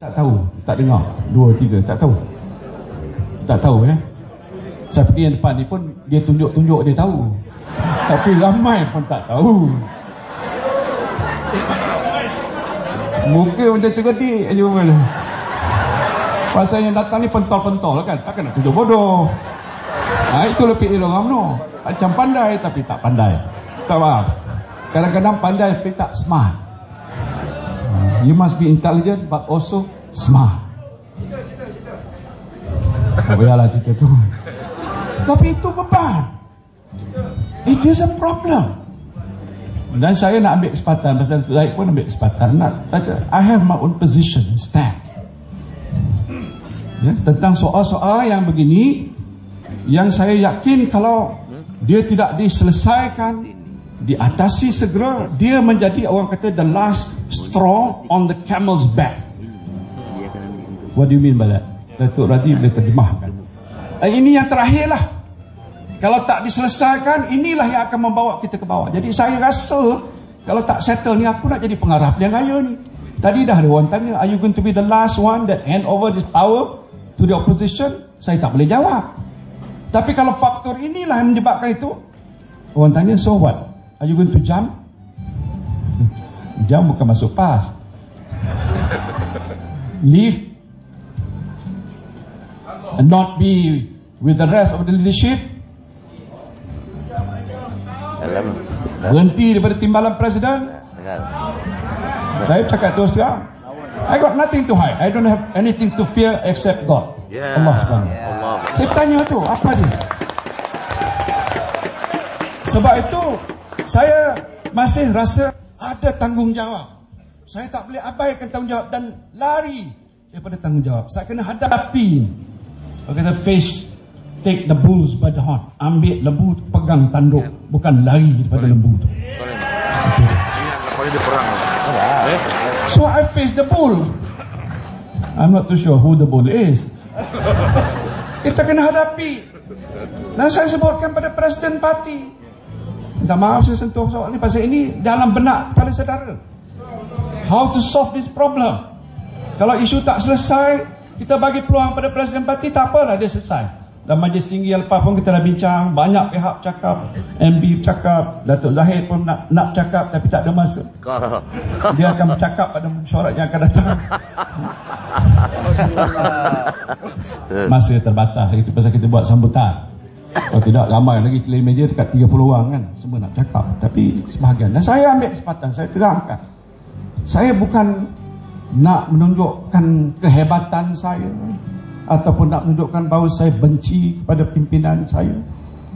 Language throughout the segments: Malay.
Tak tahu, tak dengar. Dua, tiga, tak tahu. Tak tahu ya. Saya pergi yang depan ni pun dia tunjuk-tunjuk dia tahu. Tapi ramai pun tak tahu. Muka macam cerdik aja mana. Pasal yang datang ni pentol-pentol kan. Takkan nak tunjuk bodoh. Ha, itu lebih dia orang no. Macam pandai tapi tak pandai. Tak faham. Kadang-kadang pandai tapi tak smart. You must be intelligent but also smart. Tak payahlah cerita tu. Tapi itu beban. It is a problem. Dan saya nak ambil kesempatan pasal saya pun ambil kesempatan nak saja I have my own position stand. Ya, tentang soal-soal yang begini yang saya yakin kalau dia tidak diselesaikan diatasi segera dia menjadi orang kata the last straw on the camel's back. What do you mean by that? Datuk Radhi boleh terjemahkan. Eh, ini yang terakhir lah. Kalau tak diselesaikan inilah yang akan membawa kita ke bawah. Jadi saya rasa kalau tak settle ni aku nak jadi pengarah pilihan raya ni. Tadi dah ada orang tanya are you going to be the last one that hand over this power to the opposition? Saya tak boleh jawab. Tapi kalau faktor inilah yang menyebabkan itu orang tanya so what are you going to jump? Jump bukan masuk pas. Leave. And not be with the rest of the leadership. Dalam berhenti daripada timbalan presiden Dengar saya cakap terus terang. I got nothing to hide. I don't have anything to fear except God. Ya Allah subhanahu. Allah Saya tanya tu, apa dia? Sebab itu, saya masih rasa ada tanggungjawab. Saya tak boleh abaikan tanggungjawab dan lari daripada tanggungjawab. Saya kena hadapi. Kalau kata face, take the bulls by the horn. Ambil lembu, pegang tanduk. Bukan lari daripada lembu tu. Sorry Ini nampaknya dia perang Eh So I face the bull. I'm not too sure who the bull is. Kita kena hadapi. Dan saya sebutkan pada Presiden Parti. Minta maaf saya sentuh soal ini. Pasal ini dalam benak kepala saudara. How to solve this problem. Kalau isu tak selesai, kita bagi peluang pada Presiden Parti, tak apalah dia selesai. Dan majlis tinggi yang lepas pun kita dah bincang, banyak pihak cakap, MB cakap, Datuk Zahid pun nak nak cakap tapi tak ada masa. Dia akan bercakap pada mesyuarat yang akan datang. Masa terbatas itu pasal kita buat sambutan. Kalau tidak ramai lagi keliling meja dekat 30 orang kan. Semua nak cakap. Tapi sebahagian. Dan saya ambil kesempatan saya terangkan. Saya bukan nak menunjukkan kehebatan saya ataupun nak menunjukkan bahawa saya benci kepada pimpinan saya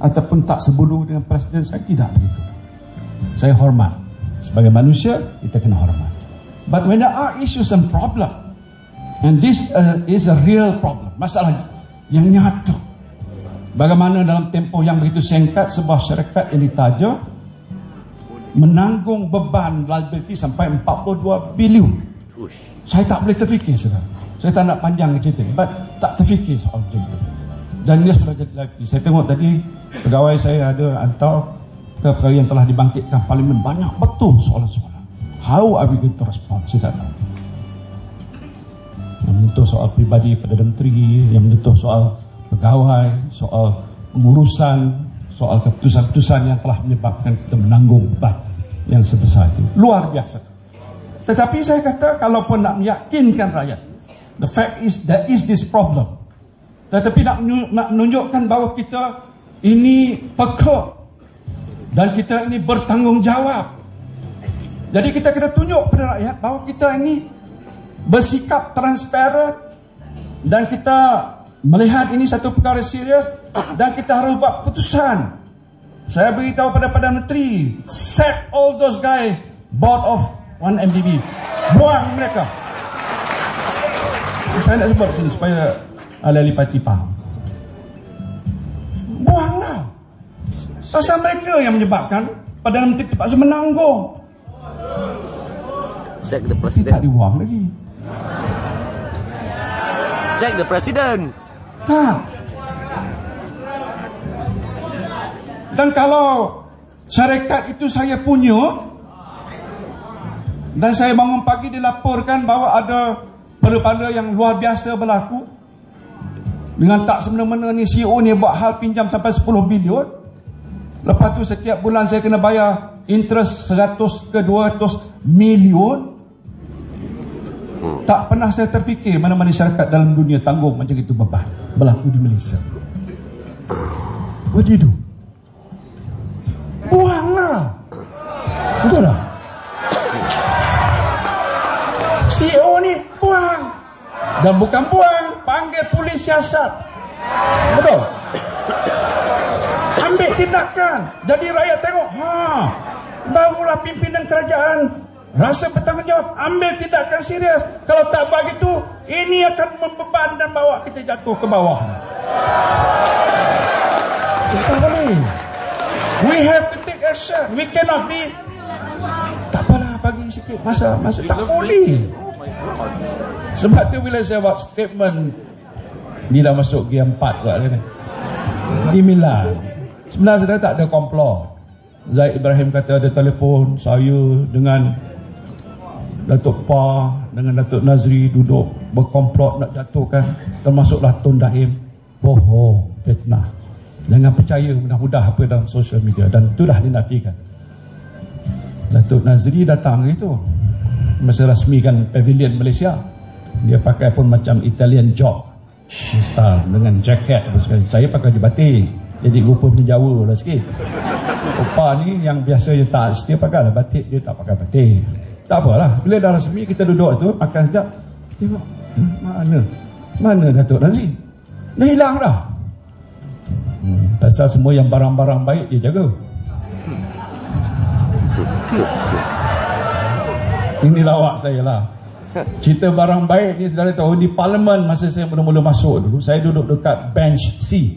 ataupun tak sebulu dengan presiden saya. Tidak begitu. Saya hormat. Sebagai manusia kita kena hormat. But when there are issues and problem and this uh, is a real problem masalah yang nyata bagaimana dalam tempoh yang begitu singkat sebuah syarikat yang ditaja menanggung beban liability sampai 42 bilion. Saya tak boleh terfikir saudara saya tak nak panjang cerita but tak terfikir soal itu dan dia sudah jadi lagi saya tengok tadi pegawai saya ada hantar perkara yang telah dibangkitkan parlimen. Banyak betul soalan-soalan. How are we going to respond? Saya tak tahu. Yang menyentuh soal pribadi Perdana Menteri yang menyentuh soal pegawai soal pengurusan soal keputusan-keputusan yang telah menyebabkan kita menanggung beban yang sebesar itu. Luar biasa. Tetapi saya kata kalaupun nak meyakinkan rakyat the fact is there is this problem. Tetapi nak menunjukkan bahawa kita ini peka dan kita ini bertanggungjawab. Jadi kita kena tunjuk kepada rakyat bahawa kita ini bersikap transparent dan kita melihat ini satu perkara serius dan kita harus buat keputusan. Saya beritahu pada Perdana Menteri, set all those guys board of 1MDB. Buang mereka. Saya nak sebut sini supaya ahli-ahli parti faham. Buanglah. Pasal mereka yang menyebabkan Perdana Menteri terpaksa menanggung. Check the Dia president tak dibuang lagi. Check the president Tak. Dan kalau syarikat itu saya punya dan saya bangun pagi dilaporkan bahawa ada Perlu-perlu yang luar biasa berlaku. Dengan tak semena-mena ni CEO ni buat hal pinjam sampai 10 bilion. Lepas tu setiap bulan saya kena bayar interest 100 ke 200 million. Tak pernah saya terfikir mana-mana syarikat dalam dunia tanggung macam itu beban. Berlaku di Malaysia. What do you do? Buanglah. Betul tak? CEO ni buang. Dan bukan buang, panggil polis siasat. Betul? Ambil tindakan. Jadi rakyat tengok, ha, barulah pimpinan kerajaan rasa bertanggungjawab, ambil tindakan serius. Kalau tak begitu, ini akan membeban dan bawa kita jatuh ke bawah. Tak boleh. We have to take action. We cannot be tak apalah bagi sikit masa masa tak boleh. Sebab tu bila saya buat statement ni dah masuk G4 kot kan. Di Milan. Sebenarnya saya tak ada komplot. Zaid Ibrahim kata ada telefon saya dengan Datuk Pa dengan Datuk Nazri duduk berkomplot nak jatuhkan termasuklah Tun Dahim. Bohong fitnah. Jangan percaya mudah-mudah apa dalam sosial media. Dan itulah dinafikan. Datuk Nazri datang itu. Masa rasmikan pavilion Malaysia dia pakai pun macam Italian job style dengan jaket saya pakai baju batik jadi rupa punya Jawa lah sikit. Opa ni yang biasa je tak dia pakai lah batik dia tak pakai batik tak apalah. Bila dah rasmi kita duduk tu makan sekejap tengok hmm, mana? Mana Datuk Nazri dah hilang dah. Hmm, pasal semua yang barang-barang baik dia jaga. Ini lawak saya lah. Cerita barang baik ni saudara tahu di parlimen masa saya mula-mula masuk dulu saya duduk dekat bench C